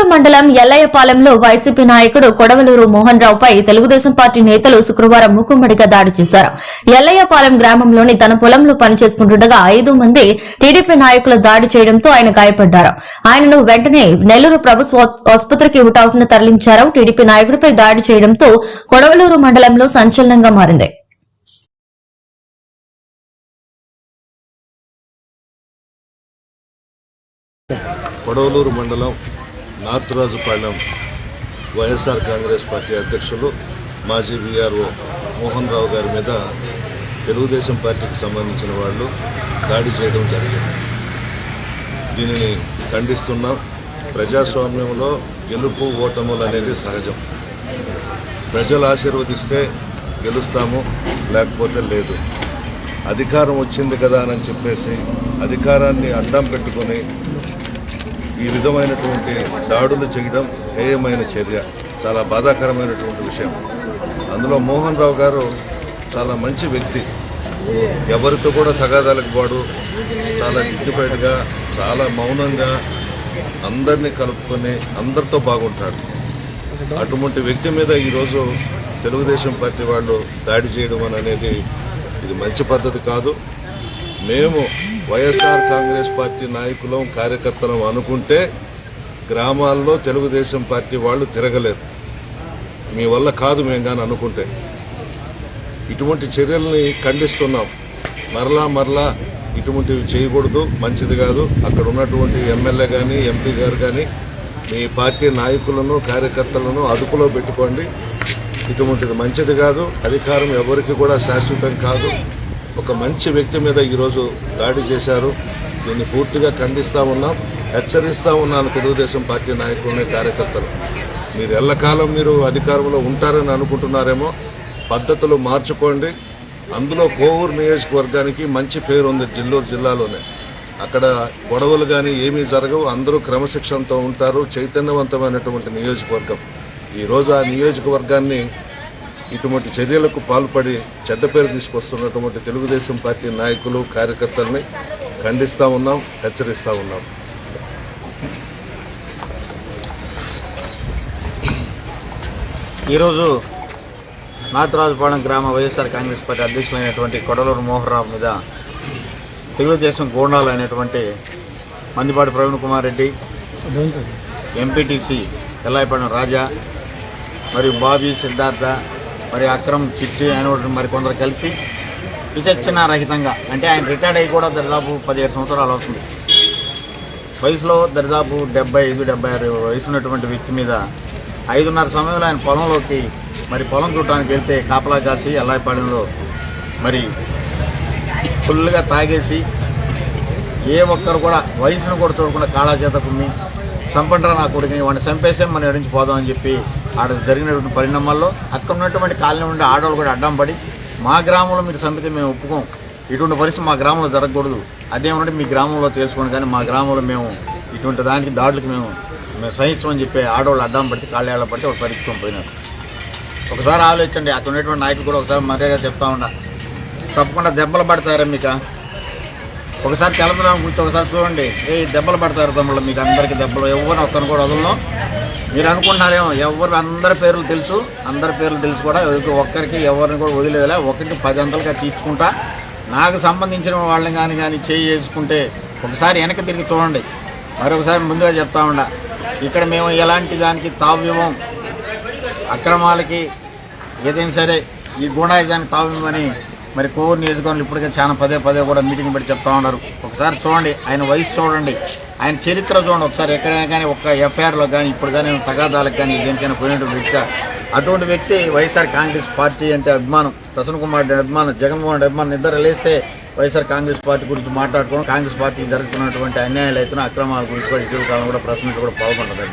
కొడవలూరు మండలం ఎల్లయ్యపాలెంలో వైసీపీ నాయకుడు కొడవలూరు మోహన్ రావుపై తెలుగుదేశం పార్టీ నేతలు శుక్రవారం ముక్కుమ్మడిగా దాడి చేశారు. ఎల్లయ్యపాలెం గ్రామంలోని తన పొలంలో పనిచేసుకుంటుండగా ఐదు మంది టీడీపీ నాయకులు దాడి చేయడంతో ఆయన గాయపడ్డారు. ఆయనను వెంటనే నెల్లూరు ప్రభుత్వ ఆసుపత్రికి హుటాహుటిన తరలించారు. టీడీపీ నాయకుడిపై దాడి చేయడంతో కొడవలూరు మండలంలో సంచలనంగా మారింది. కొడవలూరు మండలం నాతురాజుపాలెం వైఎస్ఆర్ కాంగ్రెస్ పార్టీ అధ్యక్షులు మాజీ బీఆర్ఓ మోహన్ రావు గారి మీద తెలుగుదేశం పార్టీకి సంబంధించిన వాళ్ళు దాడి చేయడం జరిగింది. దీనిని ఖండిస్తున్నాం ప్రజాస్వామ్యంలో గెలుపు ఓటములు అనేది సహజం. ప్రజలు ఆశీర్వదిస్తే గెలుస్తాము లేకపోతే లేదు. అధికారం వచ్చింది కదా అని చెప్పేసి అధికారాన్ని అడ్డం పెట్టుకొని ఈ విధమైనటువంటి దాడులు చేయడం హేయమైన చర్య. చాలా బాధాకరమైనటువంటి విషయం. అందులో మోహన్ రావు గారు చాలా మంచి వ్యక్తి. ఎవరితో కూడా తగాదాలకు వాడు చాలా డిగ్నిఫైడ్గా చాలా మౌనంగా అందరినీ కలుపుకొని అందరితో బాగుంటాడు. అటువంటి వ్యక్తి మీద ఈరోజు తెలుగుదేశం పార్టీ వాళ్ళు దాడి చేయడం అని అనేది ఇది మంచి పద్ధతి కాదు. మేము వైఎస్ఆర్ కాంగ్రెస్ పార్టీ నాయకులం కార్యకర్తలం అనుకుంటే గ్రామాల్లో తెలుగుదేశం పార్టీ వాళ్ళు తిరగలేరు మీ వల్ల కాదు మేము కానీ అనుకుంటే. ఇటువంటి చర్యల్ని ఖండిస్తున్నాం. మరలా మరలా ఇటువంటివి చేయకూడదు మంచిది కాదు. అక్కడ ఉన్నటువంటి ఎమ్మెల్యే కానీ ఎంపీ గారు కానీ మీ పార్టీ నాయకులను కార్యకర్తలను అదుపులో పెట్టుకోండి. ఇటువంటిది మంచిది కాదు. అధికారం ఎవరికి కూడా శాశ్వతం కాదు. ఒక మంచి వ్యక్తి మీద ఈరోజు దాడి చేశారు. దీన్ని పూర్తిగా ఖండిస్తూ ఉన్నాం హెచ్చరిస్తూ ఉన్నాను తెలుగుదేశం పార్టీ నాయకులని కార్యకర్తలు. మీరు ఎల్లకాలం మీరు అధికారంలో ఉంటారని అనుకుంటున్నారేమో పద్ధతులు మార్చుకోండి. అందులో కోవూరు నియోజకవర్గానికి మంచి పేరు ఉంది జిల్లూరు జిల్లాలోనే. అక్కడ గొడవలు కానీ ఏమీ జరగవు అందరూ క్రమశిక్షణతో ఉంటారు చైతన్యవంతమైనటువంటి నియోజకవర్గం. ఈరోజు ఆ నియోజకవర్గాన్ని ఇటువంటి చర్యలకు పాల్పడి చెడ్డ పేరు తీసుకొస్తున్నటువంటి తెలుగుదేశం పార్టీ నాయకులు కార్యకర్తల్ని ఖండిస్తా ఉన్నాం హెచ్చరిస్తా ఉన్నాం. ఈరోజు నాథరాజుపాలెం గ్రామ వైఎస్ఆర్ కాంగ్రెస్ పార్టీ అధ్యక్షులైనటువంటి కొడలూరు మోహన్రావు మీద తెలుగుదేశం గూండాలు అయినటువంటి మందిపాటి ప్రవీణ్ కుమార్ రెడ్డి ఎంపీటీసీ ఎల్లాయిపాలెం రాజా మరియు బాబీ సిద్ధార్థ మరి అక్రమ్ చిట్టి అయిన మరి కొందరు కలిసి విచక్షణ రహితంగా అంటే ఆయన రిటైర్డ్ అయ్యి కూడా దరిదాపు పదిహేడు సంవత్సరాలు అవుతుంది. వయసులో దరిదాపు డెబ్బై ఐదు డెబ్బై ఆరు వయసు ఉన్నటువంటి వ్యక్తి మీద ఐదున్నర సమయంలో ఆయన పొలంలోకి మరి పొలం చూడటానికి వెళ్తే కాపలా కాసి ఎల్లాయిపాలెంలో మరి ఫుల్గా తాగేసి ఏ ఒక్కరు కూడా వయసును కూడా చూడకుండా కాళా చేత కుమ్మి చంపంటారా నా కొడుకుని వాడిని చంపేసే మన ఎడించి పోదామని చెప్పి ఆడ జరిగినటువంటి పరిణామాల్లో అక్కడ ఉన్నటువంటి కాలనీ ఉండే ఆడవాళ్ళు కూడా అడ్డం పడి మా గ్రామంలో మీరు సమితి మేము ఒప్పుకోం. ఇటువంటి పరిస్థితి మా గ్రామంలో జరగకూడదు. అదేమంటే మీ గ్రామంలో తెలుసుకోండి కానీ మా గ్రామంలో మేము ఇటువంటి దానికి దాడులకు మేము మేము సహించమని చెప్పి ఆడవాళ్ళు అడ్డం పడితే కాళ్ళేళ్ళ పడితే ఒక పరిస్థితి పోయినారు. ఒకసారి ఆలోచించండి. అక్కడ ఉన్నటువంటి నాయకులు కూడా ఒకసారి మర్యాద చెప్తా ఉండ తప్పకుండా దెబ్బలు పడతారా మీకు? ఒకసారి తెలంగాణ గురించి ఒకసారి చూడండి. ఏ దెబ్బలు పడతారు తమ్ముళ్ళు మీకు అందరికీ దెబ్బలు ఎవరిని ఒక్కరిని కూడా వదలను. మీరు అనుకుంటున్నారేమో ఎవరు అందరి పేర్లు తెలుసు అందరి పేర్లు తెలుసు కూడా ఒక్కరికి ఎవరిని కూడా వదిలేదులే ఒకరికి పది అంతలుగా తీర్చుకుంటా. నాకు సంబంధించిన వాళ్ళని కానీ కానీ చేయి చేసుకుంటే ఒకసారి వెనక తిరిగి చూడండి. మరొకసారి ముందుగా చెప్తా ఉండ ఇక్కడ మేము ఎలాంటి దానికి తావ్యమం అక్రమాలకి ఏదైనా సరే ఈ గూండాయిజానికి తావ్యమని మరి కోవూరు నియోజకవర్గంలో ఇప్పటికే చాలా పదే పదే కూడా మీటింగ్ పెట్టి చెప్తా ఉన్నారు. ఒకసారి చూడండి ఆయన వయసు చూడండి. ఆయన చరిత్ర చూడండి ఒకసారి ఎక్కడైనా కానీ ఒక్క ఎఫ్ఐఆర్లో కానీ ఇప్పుడు కానీ తగాదాలకు కానీ దేనికైనా పోయినటువంటి వ్యక్తి. అటువంటి వ్యక్తి వైఎస్ఆర్ కాంగ్రెస్ పార్టీ అంటే అభిమానం. ప్రసన్న కుమార్ అభిమానం జగన్మోహన్ రెడ్డి అభిమానం ఇద్దరు లేస్తే వైఎస్ఆర్ కాంగ్రెస్ పార్టీ గురించి మాట్లాడుకోవడం కాంగ్రెస్ పార్టీ జరుగుతున్నటువంటి అన్యాయాలు అయితే అక్రమాల గురించి కూడా ఇటీవల కాలం కూడా ప్రెస్ మీట్ కూడా పాల్గొంటుంది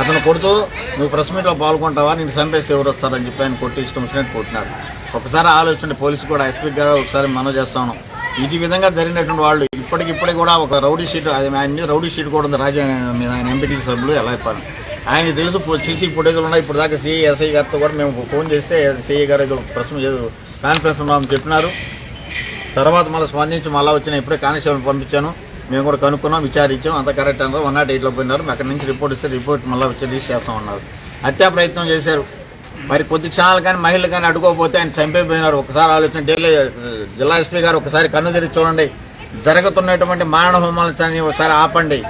అతను కొడుతూ నువ్వు ప్రెస్ మీట్లో పాల్గొంటావా? నేను సంపేసి ఎవరు వస్తారని చెప్పి ఆయన కొట్టి ఇష్టం వచ్చినట్టు కొట్టినారు. ఒకసారి ఆలోచన పోలీసు కూడా ఎస్పీ గారు ఒకసారి మనం చేస్తాను ఇది విధంగా జరిగినటువంటి వాళ్ళు ఇప్పటికిప్పుడే కూడా ఒక రౌడీ షీట్ అది ఆయన మీద రౌడీ షీట్ కూడా ఉంది. రాజా మీద ఆయన ఎంపీటీ సభ్యులు ఎలా చెప్పారు ఆయన తెలుసు సీసీ ఫుటేజ్లు ఉన్నాయి. ఇప్పుడు దాకా సిఐ ఎస్ఐ గారితో కూడా మేము ఫోన్ చేస్తే సిఐ గారు ఏదో ప్రశ్న కాన్ఫరెన్స్ ఉన్నామని చెప్పినారు. తర్వాత మళ్ళీ స్పందించి మళ్ళీ వచ్చిన ఇప్పుడే కానిస్టేబుల్ పంపించాను. మేము కూడా కనుక్కున్నాం విచారించాం. అంత కరెక్ట్ అన్నారు. వన్ నాట్ ఎయిట్లో పోయినారు. అక్కడి నుంచి రిపోర్ట్ ఇస్తే రిపోర్ట్ మళ్ళీ వచ్చి రిలీజ్ చేస్తాం అన్నారు. హత్యా ప్రయత్నం చేశారు. మరి కొద్ది క్షణాలు కానీ మహిళలు కానీ అడుకోకపోతే ఆయన చంపైపోయినారు. ఒకసారి ఆలోచన ఢిల్లీ జిల్లా ఎస్పీ గారు ఒకసారి కన్ను తెరిచి చూడండి. జరుగుతున్నటువంటి మారణ హోమాలని ఒకసారి ఆపండి.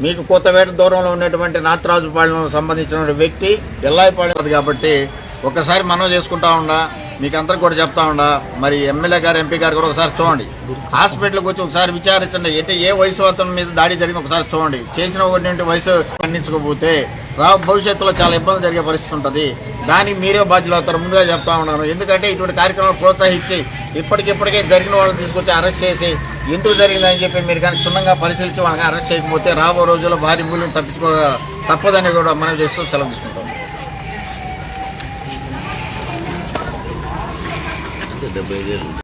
మీకు కొత్తవేట దూరంలో ఉన్నటువంటి నాట్రాజుపాలెం సంబంధించిన వ్యక్తి ఎల్లాయిపాలెం కాబట్టి ఒకసారి మనం చేసుకుంటా ఉండా. మీకు అందరికి కూడా చెప్తా ఉండా. మరి ఎమ్మెల్యే గారు ఎంపీ గారు కూడా ఒకసారి చూడండి. హాస్పిటల్కి వచ్చి ఒకసారి విచారించండి. ఎటు ఏ వయసు అతని మీద దాడి జరిగింది ఒకసారి చూడండి. చేసిన ఒకటి వయసు ఖండించకపోతే రా భవిష్యత్తులో చాలా ఇబ్బంది జరిగే పరిస్థితి ఉంటుంది. దానికి మీరే బాధ్యులు అవుతారు. ముందుగా చెప్తా ఉన్నాను. ఎందుకంటే ఇటువంటి కార్యక్రమాలు ప్రోత్సహించి ఇప్పటికిప్పటికే జరిగిన వాళ్ళని తీసుకొచ్చి అరెస్ట్ చేసి ఎందుకు జరిగిందని చెప్పి మీరు కానీ క్షుణ్ణంగా పరిశీలించి వాళ్ళని అరెస్ట్ చేయకపోతే రాబో రోజుల్లో భారీ మూల్యం తప్పించుకో తప్పదని కూడా మనం చేస్తూ సెలవు తీసుకుంటాం డెబ్బై ఐదు ఏళ్ళు